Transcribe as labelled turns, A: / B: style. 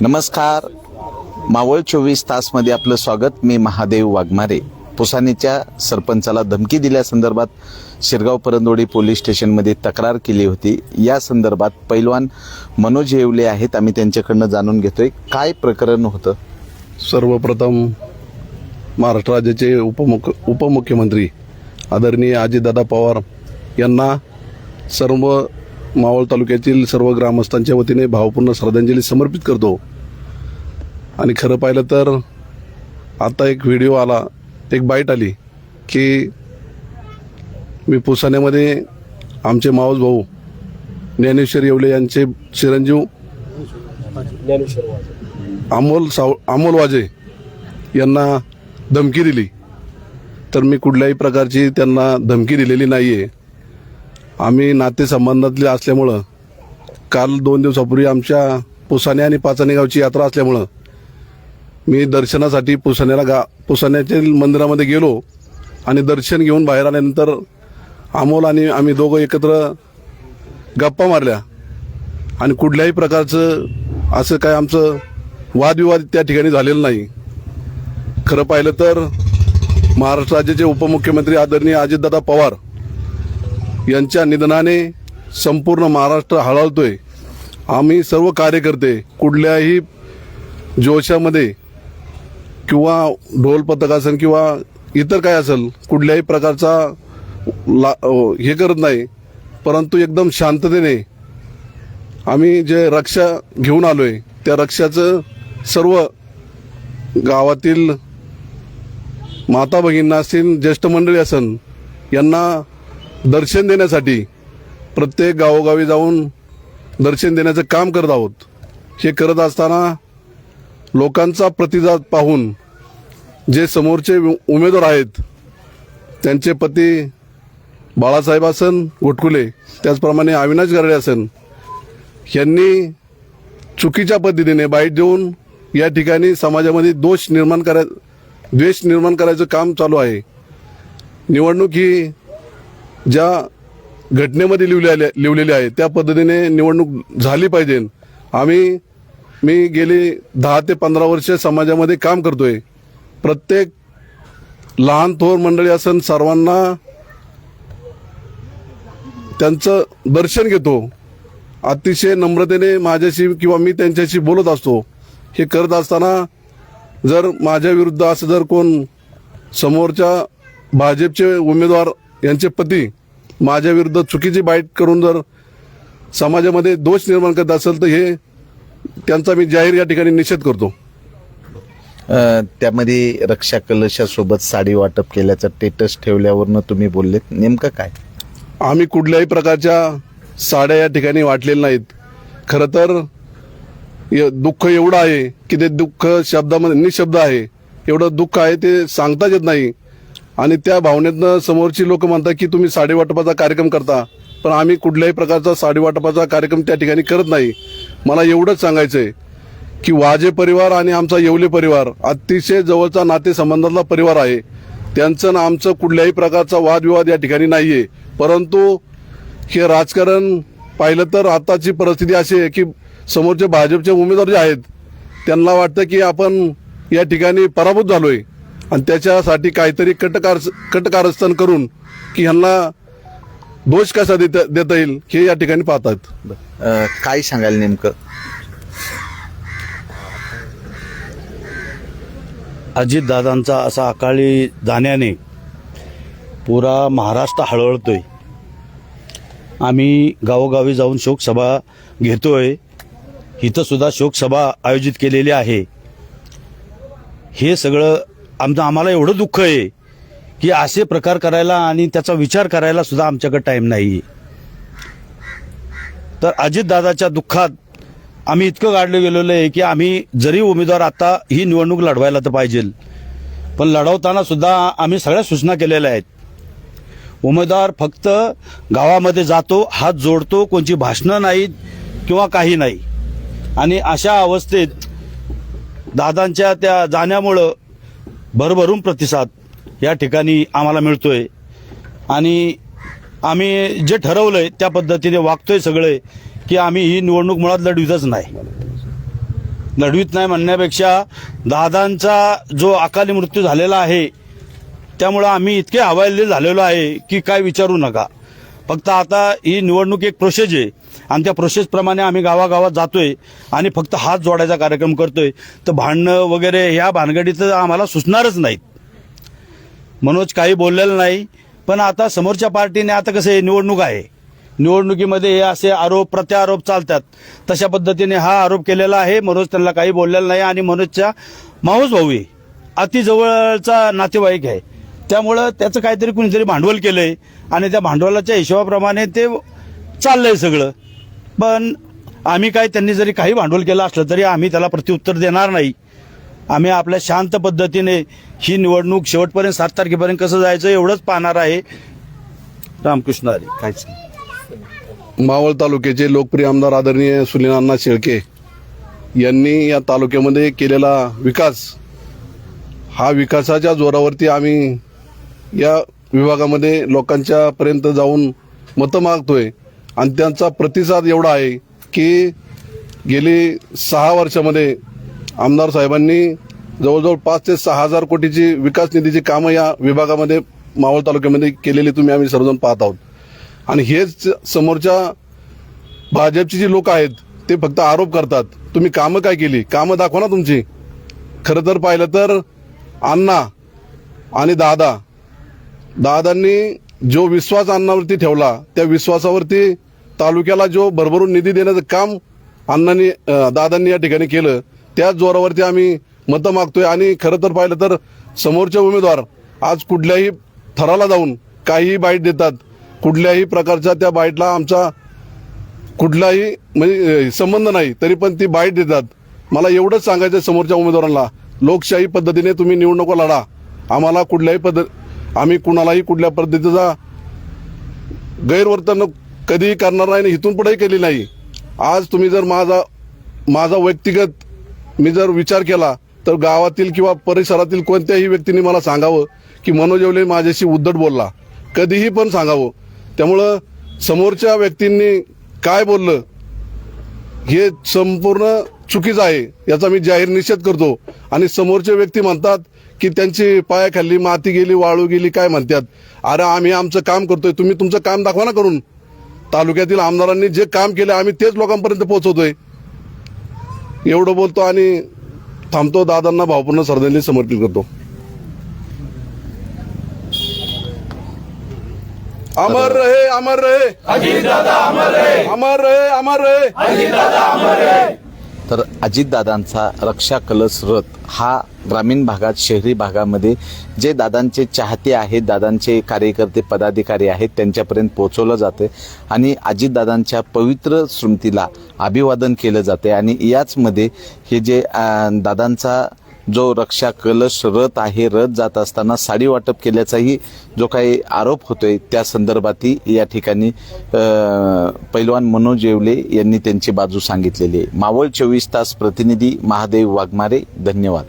A: नमस्कार. मावळ चोवीस तासमध्ये आपलं स्वागत. मी महादेव वाघमारे. पुसानीच्या सरपंचाला धमकी दिल्यासंदर्भात शिरगाव परंदोडी पोलीस स्टेशनमध्ये तक्रार केली होती. या संदर्भात पैलवान मनोज येवले आहेत. आम्ही त्यांच्याकडनं जाणून घेतोय. काय प्रकरण होतं?
B: सर्वप्रथम महाराष्ट्र राज्याचे उपमुख उपमुख्यमंत्री आदरणीय अजितदादा पवार यांना सर्व मावळ तालुक्यातील सर्व ग्रामस्थांच्या वतीने भावपूर्ण श्रद्धांजली समर्पित करतो. आणि खरं पाहिलं तर आता एक व्हिडिओ आला एक बाईट आली की मी पुसाण्यामध्ये आमचे मावस भाऊ ज्ञानेश्वर येवले यांचे चिरंजीव अमोल साव अमोल वाजे यांना धमकी दिली. तर मी कुठल्याही प्रकारची त्यांना धमकी दिलेली नाही आहे आम्ही नातेसंबंधातले असल्यामुळं काल दोन दिवसापूर्वी आमच्या पुसाने आणि पाचाणे गावची यात्रा असल्यामुळं मी दर्शनासाठी पुसाण्याला गा पुसाण्याच्या मंदिरामध्ये गेलो आणि दर्शन घेऊन बाहेर आल्यानंतर अमोल आणि आम्ही दोघं एकत्र गप्पा मारल्या. आणि कुठल्याही प्रकारचं असं काय आमचं वादविवाद त्या ठिकाणी झालेलं नाही. खरं पाहिलं तर महाराष्ट्र राज्याचे उपमुख्यमंत्री आदरणीय अजितदादा पवार यांच्या निधनाने संपूर्ण महाराष्ट्र हळहळतोय आम्ही सर्व कार्यकर्ते कुठल्याही जोशामध्ये किंवा ढोल पथक असेल किंवा इतर काय असेल कुठल्याही प्रकारचा ला हे करत नाही. परंतु एकदम शांततेने आम्ही जे रक्षा घेऊन आलोय त्या रक्षाचं सर्व गावातील माता भगिनींना असतील ज्येष्ठ मंडळी असन यांना दर्शन देण्यासाठी प्रत्येक गावोगावी जाऊन दर्शन देण्याचं काम करत आहोत. हे करत असताना लोकांचा प्रतिसाद पाहून जे समोरचे उमेदवार आहेत त्यांचे पती बाळासाहेब आसन गोटकुले त्याचप्रमाणे अविनाश गरडे असन यांनी चुकीच्या पद्धतीने बाईट देऊन या ठिकाणी समाजामध्ये दोष निर्माण कराय द्वेष निर्माण करायचं काम चालू आहे. निवडणूक ही ज्या घटनेमध्ये लिहिलेल्या लिहिलेले आहे त्या पद्धतीने निवडणूक झाली पाहिजे. आम्ही मी गेली दहा ते पंधरा वर्ष समाजामध्ये काम करतोय. प्रत्येक लहान थोर मंडळी असन सर्वांना त्यांचं दर्शन घेतो. अतिशय नम्रतेने माझ्याशी किंवा मी त्यांच्याशी बोलत असतो. हे करत असताना जर माझ्या विरुद्ध असं जर कोण समोरच्या भाजपचे उमेदवार यांचे पती माझ्या विरुद्ध चुकीची बाईट करून जर समाजामध्ये दोष निर्माण करत असेल तर हे त्यांचा मी जाहीर या ठिकाणी निषेध करतो.
A: त्यामध्ये रक्षा कलशासोबत साडी वाटप केल्याचं स्टेटस ठेवल्यावरनं तुम्ही बोललेत. नेमकं काय?
B: आम्ही कुठल्याही प्रकारच्या साड्या या ठिकाणी वाटलेल्या नाहीत. खरं तर य- दुःख एवढं आहे की ते दुःख शब्दामध्ये निशब्द आहे. एवढं दुःख आहे ते सांगताच येत नाही. आणि त्या भावनेतनं समोरची लोक म्हणतात की तुम्ही साडी वाटपाचा कार्यक्रम करता पण आम्ही कुठल्याही प्रकारचा साडी वाटपाचा कार्यक्रम त्या ठिकाणी करत नाही. मला एवढंच सांगायचं आहे की वाजे परिवार आणि आमचा येवले परिवार अतिशय जवळचा नातेसंबंधातला परिवार आहे. त्यांचं ना आमचं कुठल्याही प्रकारचा वादविवाद या ठिकाणी नाहीये. परंतु हे राजकारण पाहिलं तर आताची परिस्थिती अशी आहे की समोरचे भाजपचे उमेदवार जे आहेत त्यांना वाटतं की आपण या ठिकाणी पराभूत झालोय. आणि त्याच्यासाठी काहीतरी कटकार कटकारस्थान करून की ह्यांना दोष कसा देता देता येईल हे या ठिकाणी पाहतात.
A: अं, काय सांगाल नेमकं?
C: अजितदादांचा असा अकाली जाण्याने पुरा महाराष्ट्र हळहळतोय. आम्ही गावोगावी जाऊन शोकसभा घेतोय. इथं सुद्धा शोकसभा आयोजित केलेली आहे. हे सगळं आमचं आम्हाला एवढं दुःख आहे की असे प्रकार करायला आणि त्याचा विचार करायला सुद्धा आमच्याकडे टाईम नाही. तर अजितदादाच्या दुःखात आम्ही इतकं गाडलं गेलेलो आहे की आम्ही जरी उमेदवार आता ही निवडणूक लढवायला तर पाहिजे. पण लढवताना सुद्धा आम्ही सगळ्या सूचना केलेल्या आहेत. उमेदवार फक्त गावामध्ये जातो हात जोडतो कोणची भाषणं नाहीत किंवा काही नाही. आणि अशा अवस्थेत दादांच्या त्या जाण्यामुळं भरभरून प्रतिसाद या ठिकाणी आम्हाला मिळतोय. आणि आम्ही जे ठरवलंय त्या पद्धतीने वागतोय सगळे की आम्ही ही निवडणूक मुळात लढवितच नाही. लढवीत नाही म्हणण्यापेक्षा दादांचा जो अकाली मृत्यू झालेला आहे त्यामुळं आम्ही इतके हवालदिल झालेलो आहे की काय विचारू नका. फक्त आता ही निवडणूक एक प्रोसेस आहे. आणि त्या प्रोसेसप्रमाणे आम्ही गावागावात जातोय आणि फक्त हात जोडायचा कार्यक्रम करतोय. तर भांडणं वगैरे ह्या भानगडीचं आम्हाला सुचणारच नाहीत. मनोज काही बोललेलं नाही पण आता समोरच्या पार्टीने आता कसं आहे निवडणूक आहे. निवडणुकीमध्ये हे असे आरोप प्रत्यारोप चालतात. तशा पद्धतीने हा आरोप केलेला आहे. मनोज त्यांना काही बोललेला नाही आणि मनोजच्या माऊस भाऊ आहे. अति जवळचा नातेवाईक आहे. त्यामुळं त्याचं काहीतरी कुणीतरी भांडवल केलंय आणि त्या भांडवलाच्या हिशोबाप्रमाणे ते चाललंय सगळं. पण आम्ही काय त्यांनी जरी काही भांडवल केलं असलं तरी आम्ही त्याला प्रत्युत्तर देणार नाही. आम्ही आपल्या शांत पद्धतीने ही निवडणूक शेवटपर्यंत सात तारखेपर्यंत कसं जायचं एवढंच पाहणार आहे. रामकृष्ण हरी काहीच नाही.
B: मावळ तालुक्याचे लोकप्रिय आमदार आदरणीय सुनील शेळके यांनी या तालुक्यामध्ये केलेला विकास हा विकासाच्या जोरावरती आम्ही या विभागामध्ये लोकांच्या पर्यंत जाऊन मतं मागतोय. आणि त्यांचा प्रतिसाद एवढा आहे की गेली सहा वर्षामध्ये आमदार साहेबांनी जवळजवळ पाच ते सहा हजार कोटीची विकास निधीची कामं या विभागामध्ये मावळ तालुक्यामध्ये केलेली तुम्ही आम्ही सर्वजण पाहत आहोत. आणि हेच समोरच्या भाजपची जी लोक आहेत ते फक्त आरोप करतात. तुम्ही कामं काय केली? कामं दाखवा ना तुमची. खरं तर पाहिलं तर अण्णा आणि दादा दादांनी जो विश्वास अण्णावरती ठेवला त्या विश्वासावरती तालुक्याला जो भरभरून निधी देण्याचं काम अण्णांनी दादांनी या ठिकाणी केलं त्याच जोरावरती आम्ही मतं मागतोय. आणि खरं तर पाहिलं तर समोरचे उमेदवार आज कुठल्याही थराला जाऊन काहीही बाईट देतात. कुठल्याही प्रकारच्या त्या बाईटला आमचा कुठलाही म्हणजे संबंध नाही तरी पण ती बाईट देतात. मला एवढंच सांगायचं आहे समोरच्या उमेदवारांना लोकशाही पद्धतीने तुम्ही निवडणुका लढा. आम्हाला कुठल्याही पद्धत आम्ही कुणालाही कुठल्या पद्धतीचा गैरवर्तन कधीही करणार नाही आणि इथून पुढेही केली नाही. आज तुम्ही जर माझा माझा व्यक्तिगत मी जर विचार केला तर गावातील किंवा परिसरातील कोणत्याही व्यक्तीने मला सांगावं की मनोज येवले माझ्याशी उद्धट बोलला. कधीही पण सांगावं. त्यामुळं समोरच्या व्यक्तींनी काय बोललं हे संपूर्ण चुकीचं आहे याचा मी जाहीर निषेध करतो. आणि समोरचे व्यक्ती म्हणतात की त्यांची पाया खाल्ली माती गेली वाळू गेली काय म्हणतात? अरे आम्ही आमचं काम करतोय तुम्ही तुमचं काम दाखवा ना करून. तालुक्यातील आमदारांनी जे काम केलं आम्ही तेच लोकांपर्यंत पोहोचवतोय. एवढं बोलतो आणि थांबतो दादांना भावपूर्ण श्रद्धांजली समर्पित करतो. अमर रहे अमर रहे. अमर रहे. अमर रहे.
A: तर अजितदादांचा रक्षा कलश रथ हा ग्रामीण भागात शहरी भागामध्ये जे दादांचे चाहते आहेत दादांचे कार्यकर्ते पदाधिकारी आहेत त्यांच्यापर्यंत पोहोचवलं जाते आणि अजितदादांच्या पवित्र स्मृतीला अभिवादन केलं जाते आणि याचमध्ये हे जे दादांचा जो रक्षा कलश रथ आहे रथ जात असताना साडी वाटप केल्याचाही जो काही आरोप होतोय त्या संदर्भातही या ठिकाणी पैलवान मनोज येवले यांनी त्यांची बाजू सांगितलेली आहे. मावळ चोवीस तास प्रतिनिधी महादेव वाघमारे धन्यवाद.